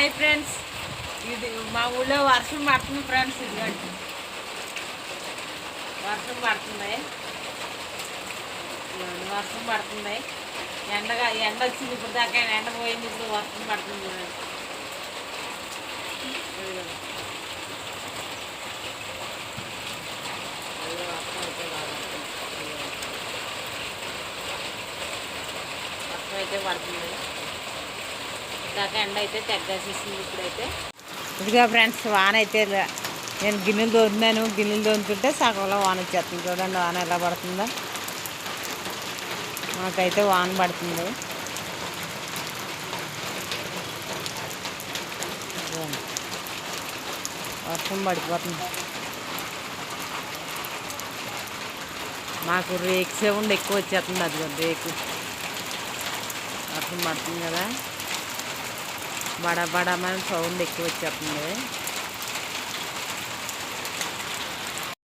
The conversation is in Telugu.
Hi friends. ఇది మా ఊళ్ళో వర్షం పడుతుంది ఫ్రెండ్స్ ఇదిగండి. వర్షం పడుతుంది. వర్షం పడుతుంది. ఎండగా ఎండ వచ్చింది ఇప్పుడు దాకా ఎండ పోయింది ఇప్పుడు వర్షం పడుతుంది చూడండి. వర్షం అయితే పడుతుంది. ఇదిగోండి. వర్షం అయితే పడుతుంది దాకా ఎండ అయితే తెగ్గేసేసింది ఇప్పుడైతే. ఇదిగో ఫ్రెండ్స్ వాన అయితే నేను గిన్నెలు తోడుతున్నాను గిన్నెలు తోముతుంటే సగంలో వాన వచ్చేస్తుంది చూడండి వాన ఎలా పడుతుందో. మాకైతే వాన పడుతుంది. వర్షం పడిపోతుంది. మాకు రేకు సౌండ్ ఎక్కువ వచ్చేస్తుంది అది రేకు. వర్షం పడుతుంది కదా. బడా బడా మన సౌండ్ ఎక్కువ వచ్చేస్తుంది